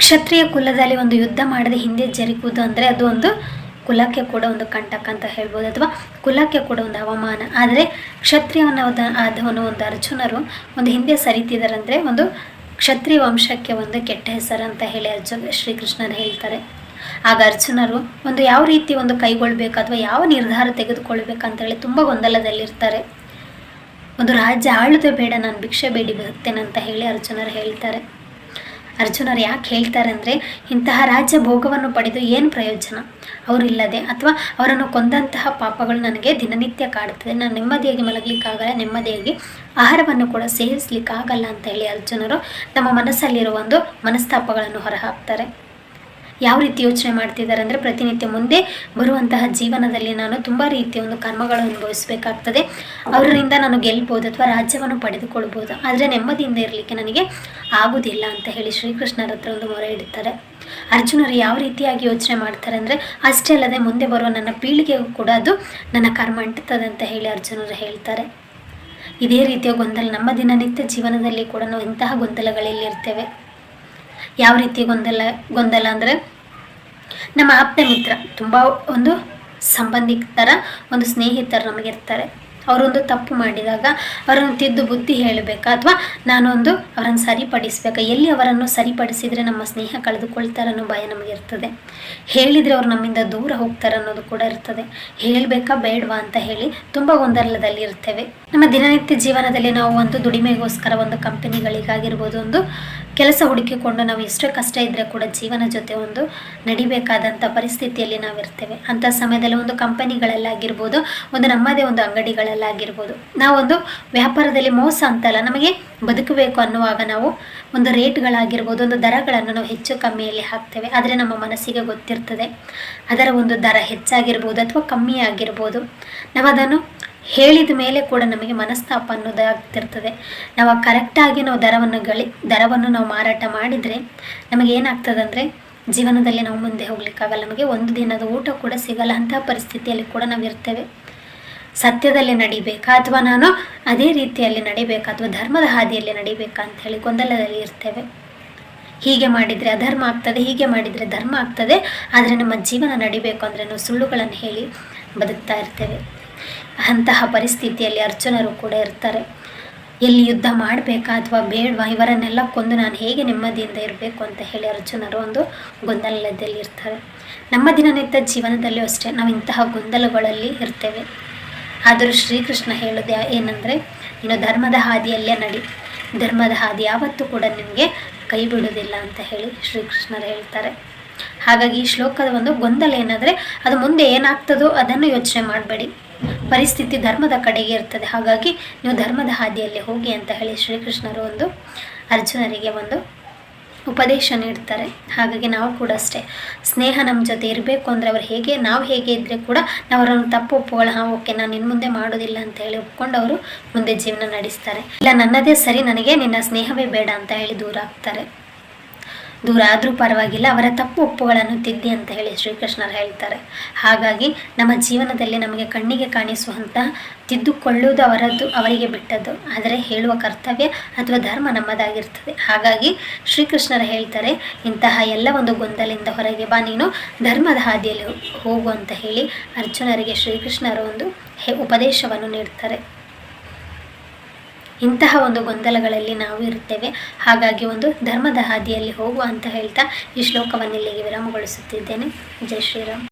ಕ್ಷತ್ರಿಯ ಕುಲದಲ್ಲಿ ಒಂದು ಯುದ್ಧ ಮಾಡದೆ ಹಿಂದೆ ಜರುಗುವುದು ಅಂದರೆ ಅದು ಒಂದು ಕುಲಕ್ಕೆ ಕೂಡ ಒಂದು ಕಂಟಕ ಅಂತ ಹೇಳ್ಬೋದು ಅಥವಾ ಕುಲಕ್ಕೆ ಕೂಡ ಒಂದು ಅವಮಾನ. ಆದರೆ ಕ್ಷತ್ರಿಯವನ ಆದವನು ಒಂದು ಅರ್ಜುನರು ಒಂದು ಹಿಂದೆ ಸರಿತಿದಾರಂದರೆ ಒಂದು ಕ್ಷತ್ರಿಯ ವಂಶಕ್ಕೆ ಒಂದು ಕೆಟ್ಟ ಹೆಸರು ಅಂತ ಹೇಳಿ ಅರ್ಜುನ ಶ್ರೀಕೃಷ್ಣರು ಹೇಳ್ತಾರೆ. ಆಗ ಅರ್ಜುನರು ಒಂದು ಯಾವ ರೀತಿ ಒಂದು ಕೈಗೊಳ್ಬೇಕು ಅಥವಾ ಯಾವ ನಿರ್ಧಾರ ತೆಗೆದುಕೊಳ್ಬೇಕಂತ ಹೇಳಿ ತುಂಬ ಗೊಂದಲದಲ್ಲಿರ್ತಾರೆ. ಒಂದು ರಾಜ್ಯ ಆಳುದೇ ಬೇಡ, ನಾನು ಭಿಕ್ಷೆ ಬೇಡಿ ಬರುತ್ತೇನೆ ಅಂತ ಹೇಳಿ ಅರ್ಜುನರು ಹೇಳ್ತಾರೆ. ಅರ್ಜುನರು ಯಾಕೆ ಹೇಳ್ತಾರೆ ಅಂದರೆ ಇಂತಹ ರಾಜ್ಯ ಭೋಗವನ್ನು ಪಡೆದು ಏನು ಪ್ರಯೋಜನ? ಅವರಿಲ್ಲದೆ ಅಥವಾ ಅವರನ್ನು ಕೊಂದಂತಹ ಪಾಪಗಳು ನನಗೆ ದಿನನಿತ್ಯ ಕಾಡುತ್ತದೆ. ನಾನು ನೆಮ್ಮದಿಯಾಗಿ ಮಲಗಲಿಕ್ಕಾಗಲ್ಲ, ನೆಮ್ಮದಿಯಾಗಿ ಆಹಾರವನ್ನು ಕೂಡ ಸೇವಿಸಲಿಕ್ಕಾಗಲ್ಲ ಅಂತ ಹೇಳಿ ಅರ್ಜುನರು ತಮ್ಮ ಮನಸ್ಸಲ್ಲಿರುವ ಒಂದು ಮನಸ್ತಾಪಗಳನ್ನು ಹೊರಹಾಕ್ತಾರೆ. ಯಾವ ರೀತಿ ಯೋಚನೆ ಮಾಡ್ತಿದ್ದಾರೆ ಅಂದರೆ ಪ್ರತಿನಿತ್ಯ ಮುಂದೆ ಬರುವಂತಹ ಜೀವನದಲ್ಲಿ ನಾನು ತುಂಬ ರೀತಿಯ ಒಂದು ಕರ್ಮಗಳನ್ನು ಅನುಭವಿಸಬೇಕಾಗ್ತದೆ. ಅವರಿಂದ ನಾನು ಗೆಲ್ಬೋದು ಅಥವಾ ರಾಜ್ಯವನ್ನು ಪಡೆದುಕೊಳ್ಬೋದು. ಆದರೆ ನೆಮ್ಮದಿಯಿಂದ ಇರಲಿಕ್ಕೆ ನನಗೆ ಆಗುವುದಿಲ್ಲ ಅಂತ ಹೇಳಿ ಶ್ರೀಕೃಷ್ಣರ ಹತ್ರ ಒಂದು ಮೊರೆ ಇಡುತ್ತಾರೆ ಅರ್ಜುನರು ಯಾವ ರೀತಿಯಾಗಿ ಯೋಚನೆ ಮಾಡ್ತಾರೆ ಅಂದರೆ ಅಷ್ಟೇ ಅಲ್ಲದೆ ಮುಂದೆ ಬರುವ ನನ್ನ ಪೀಳಿಗೆಗೂ ಕೂಡ ಅದು ನನ್ನ ಕರ್ಮ ಅಂಟುತ್ತದೆ ಅಂತ ಹೇಳಿ ಅರ್ಜುನರು ಹೇಳ್ತಾರೆ. ಇದೇ ರೀತಿಯ ಗೊಂದಲ ನಮ್ಮ ದಿನನಿತ್ಯ ಜೀವನದಲ್ಲಿ ಕೂಡ ನಾವು ಇಂತಹ ಗೊಂದಲಗಳಲ್ಲಿ ಇರ್ತೇವೆ. ಯಾವ ರೀತಿಯ ಗೊಂದಲ ಗೊಂದಲ ಅಂದರೆ ನಮ್ಮ ಆಪ್ತ ಮಿತ್ರ, ತುಂಬ ಒಂದು ಸಂಬಂಧಿಕರ ಒಂದು ಸ್ನೇಹಿತರು ನಮಗಿರ್ತಾರೆ ಅವರೊಂದು ತಪ್ಪು ಮಾಡಿದಾಗ ಅವರನ್ನು ತಿದ್ದು ಬುದ್ಧಿ ಹೇಳಬೇಕಾ ಅಥವಾ ನಾನೊಂದು ಅವರನ್ನು ಸರಿಪಡಿಸ್ಬೇಕಾ? ಎಲ್ಲಿ ಅವರನ್ನು ಸರಿಪಡಿಸಿದರೆ ನಮ್ಮ ಸ್ನೇಹ ಕಳೆದುಕೊಳ್ತಾರೆ ಅನ್ನೋ ಭಯ ನಮಗಿರ್ತದೆ ಹೇಳಿದರೆ ಅವರು ನಮ್ಮಿಂದ ದೂರ ಹೋಗ್ತಾರೆ ಅನ್ನೋದು ಕೂಡ ಇರ್ತದೆ. ಹೇಳಬೇಕಾ ಬೇಡವಾ ಅಂತ ಹೇಳಿ ತುಂಬ ಗೊಂದಲದಲ್ಲಿ ಇರ್ತೇವೆ. ನಮ್ಮ ದಿನನಿತ್ಯ ಜೀವನದಲ್ಲಿ ನಾವು ಒಂದು ದುಡಿಮೆಗೋಸ್ಕರ, ಒಂದು ಕಂಪನಿಗಳಿಗಾಗಿರ್ಬೋದು, ಒಂದು ಕೆಲಸ ಹುಡುಕಿಕೊಂಡು ನಾವು ಎಷ್ಟೇ ಕಷ್ಟ ಇದ್ದರೆ ಕೂಡ ಜೀವನ ಜೊತೆ ಒಂದು ನಡಿಬೇಕಾದಂಥ ಪರಿಸ್ಥಿತಿಯಲ್ಲಿ ನಾವು ಇರ್ತೇವೆ ಅಂಥ ಸಮಯದಲ್ಲಿ ಒಂದು ಕಂಪನಿಗಳಲ್ಲಾಗಿರ್ಬೋದು, ಒಂದು ನಮ್ಮದೇ ಒಂದು ಅಂಗಡಿಗಳಲ್ಲಾಗಿರ್ಬೋದು. ನಾವೊಂದು ವ್ಯಾಪಾರದಲ್ಲಿ ಮೋಸ ಅಂತಲ್ಲ, ನಮಗೆ ಬದುಕಬೇಕು ಅನ್ನುವಾಗ ನಾವು ಒಂದು ರೇಟ್ಗಳಾಗಿರ್ಬೋದು, ಒಂದು ದರಗಳನ್ನು ನಾವು ಹೆಚ್ಚು ಕಮ್ಮಿಯಲ್ಲಿ ಹಾಕ್ತೇವೆ. ಆದರೆ ನಮ್ಮ ಮನಸ್ಸಿಗೆ ಗೊತ್ತಿರ್ತದೆ, ಅದರ ಒಂದು ದರ ಹೆಚ್ಚಾಗಿರ್ಬೋದು ಅಥವಾ ಕಮ್ಮಿ ಆಗಿರ್ಬೋದು ನಾವು ಅದನ್ನು ಹೇಳಿದ ಮೇಲೆ ಕೂಡ ನಮಗೆ ಮನಸ್ತಾಪ ಅನ್ನೋದಾಗ್ತಿರ್ತದೆ ನಾವು ಕರೆಕ್ಟಾಗಿ ನಾವು ದರವನ್ನು ಗಳಿ ದರವನ್ನು ನಾವು ಮಾರಾಟ ಮಾಡಿದರೆ ನಮಗೆ ಏನಾಗ್ತದೆ ಅಂದರೆ ಜೀವನದಲ್ಲಿ ನಾವು ಮುಂದೆ ಹೋಗ್ಲಿಕ್ಕಾಗಲ್ಲ. ನಮಗೆ ಒಂದು ದಿನದ ಊಟ ಕೂಡ ಸಿಗಲ್ಲ ಅಂತಹ ಪರಿಸ್ಥಿತಿಯಲ್ಲಿ ಕೂಡ ನಾವು ಇರ್ತೇವೆ. ಸತ್ಯದಲ್ಲಿ ನಡಿಬೇಕಾ ಅಥವಾ ನಾನು ಅದೇ ರೀತಿಯಲ್ಲಿ ನಡಿಬೇಕಾ ಅಥವಾ ಧರ್ಮದ ಹಾದಿಯಲ್ಲಿ ನಡಿಬೇಕಾ ಅಂತ ಹೇಳಿ ಗೊಂದಲದಲ್ಲಿ ಇರ್ತೇವೆ. ಹೀಗೆ ಮಾಡಿದರೆ ಅಧರ್ಮ ಆಗ್ತದೆ, ಹೀಗೆ ಮಾಡಿದರೆ ಧರ್ಮ ಆಗ್ತದೆ. ಆದರೆ ನಮ್ಮ ಜೀವನ ನಡಿಬೇಕು ಅಂದರೆ ನಾವು ಸುಳ್ಳುಗಳನ್ನು ಹೇಳಿ ಬದುಕ್ತಾ ಇರ್ತೇವೆ. ಅಂತಹ ಪರಿಸ್ಥಿತಿಯಲ್ಲಿ ಅರ್ಜುನರು ಕೂಡ ಇರ್ತಾರೆ. ಎಲ್ಲಿ ಯುದ್ಧ ಮಾಡಬೇಕಾ ಅಥವಾ ಬೇಡವಾ ಇವರನ್ನೆಲ್ಲ ಕೊಂದು ನಾನು ಹೇಗೆ ನೆಮ್ಮದಿಯಿಂದ ಇರಬೇಕು ಅಂತ ಹೇಳಿ ಅರ್ಜುನರು ಒಂದು ಗೊಂದಲದಲ್ಲಿ ಇರ್ತಾರೆ. ನಮ್ಮ ದಿನನಿತ್ಯ ಜೀವನದಲ್ಲೂ ಅಷ್ಟೇ ನಾವು ಇಂತಹ ಗೊಂದಲಗಳಲ್ಲಿ ಇರ್ತೇವೆ. ಆದರೂ ಶ್ರೀಕೃಷ್ಣ ಹೇಳೋದು ಏನಂದರೆ, ನೀನು ಧರ್ಮದ ಹಾದಿಯಲ್ಲೇ ನಡಿ. ಧರ್ಮದ ಹಾದಿ ಯಾವತ್ತೂ ಕೂಡ ನಿಮಗೆ ಕೈ ಬಿಡೋದಿಲ್ಲ ಅಂತ ಹೇಳಿ ಶ್ರೀಕೃಷ್ಣರು ಹೇಳ್ತಾರೆ. ಹಾಗಾಗಿ ಈ ಶ್ಲೋಕದ ಒಂದು ಗೊಂದಲ ಏನಾದರೆ, ಅದು ಮುಂದೆ ಏನಾಗ್ತದೋ ಅದನ್ನು ಯೋಚನೆ ಮಾಡಬೇಡಿ. ಪರಿಸ್ಥಿತಿ ಧರ್ಮದ ಕಡೆಗೆ ಇರ್ತದೆ. ಹಾಗಾಗಿ ನೀವು ಧರ್ಮದ ಹಾದಿಯಲ್ಲಿ ಹೋಗಿ ಅಂತ ಹೇಳಿ ಶ್ರೀಕೃಷ್ಣರು ಒಂದು ಅರ್ಜುನರಿಗೆ ಒಂದು ಉಪದೇಶ ನೀಡ್ತಾರೆ. ಹಾಗಾಗಿ ನಾವು ಕೂಡ ಅಷ್ಟೇ. ಸ್ನೇಹ ನಮ್ಮ ಜೊತೆ ಇರಬೇಕು ಅಂದರೆ ಅವ್ರು ಹೇಗೆ, ನಾವು ಹೇಗೆ ಇದ್ದರೆ ಕೂಡ ನಾವು ಅವರನ್ನು ತಪ್ಪು ಒಪ್ಪುಗಳ ಹಾಂ, ಓಕೆ, ನಾನು ನಿನ್ನ ಮುಂದೆ ಮಾಡೋದಿಲ್ಲ ಅಂತ ಹೇಳಿ ಒಪ್ಕೊಂಡು ಅವರು ಮುಂದೆ ಜೀವನ ನಡೆಸ್ತಾರೆ. ಇಲ್ಲ, ನನ್ನದೇ ಸರಿ, ನನಗೆ ನಿನ್ನ ಸ್ನೇಹವೇ ಬೇಡ ಅಂತ ಹೇಳಿ ದೂರ ಆಗ್ತಾರೆ. ದೂರ ಆದರೂ ಪರವಾಗಿಲ್ಲ, ಅವರ ತಪ್ಪು ಒಪ್ಪುಗಳನ್ನು ತಿದ್ದಿ ಅಂತ ಹೇಳಿ ಶ್ರೀಕೃಷ್ಣರು ಹೇಳ್ತಾರೆ. ಹಾಗಾಗಿ ನಮ್ಮ ಜೀವನದಲ್ಲಿ ನಮಗೆ ಕಣ್ಣಿಗೆ ಕಾಣಿಸುವಂತಹ ತಿದ್ದುಕೊಳ್ಳುವುದು ಅವರದ್ದು, ಅವರಿಗೆ ಬಿಟ್ಟದ್ದು. ಆದರೆ ಹೇಳುವ ಕರ್ತವ್ಯ ಅಥವಾ ಧರ್ಮ ನಮ್ಮದಾಗಿರ್ತದೆ. ಹಾಗಾಗಿ ಶ್ರೀಕೃಷ್ಣರು ಹೇಳ್ತಾರೆ, ಇಂತಹ ಎಲ್ಲ ಒಂದು ಗೊಂದಲಿಂದ ಹೊರಗೆ ಬಾ, ನೀನು ಧರ್ಮದ ಹಾದಿಯಲ್ಲಿ ಹೋಗು ಅಂತ ಹೇಳಿ ಅರ್ಜುನರಿಗೆ ಶ್ರೀಕೃಷ್ಣರು ಒಂದು ಉಪದೇಶವನ್ನು ನೀಡ್ತಾರೆ. ಇಂತಹ ಒಂದು ಗೊಂದಲಗಳಲ್ಲಿ ನಾವು ಇರುತ್ತೇವೆ. ಹಾಗಾಗಿ ಒಂದು ಧರ್ಮದ ಹಾದಿಯಲ್ಲಿ ಹೋಗುವ ಅಂತ ಹೇಳ್ತಾ ಈ ಶ್ಲೋಕವನ್ನು ಇಲ್ಲಿಗೆ ವಿರಾಮಗೊಳಿಸುತ್ತಿದ್ದೇನೆ. ಜೈ ಶ್ರೀರಾಮ್.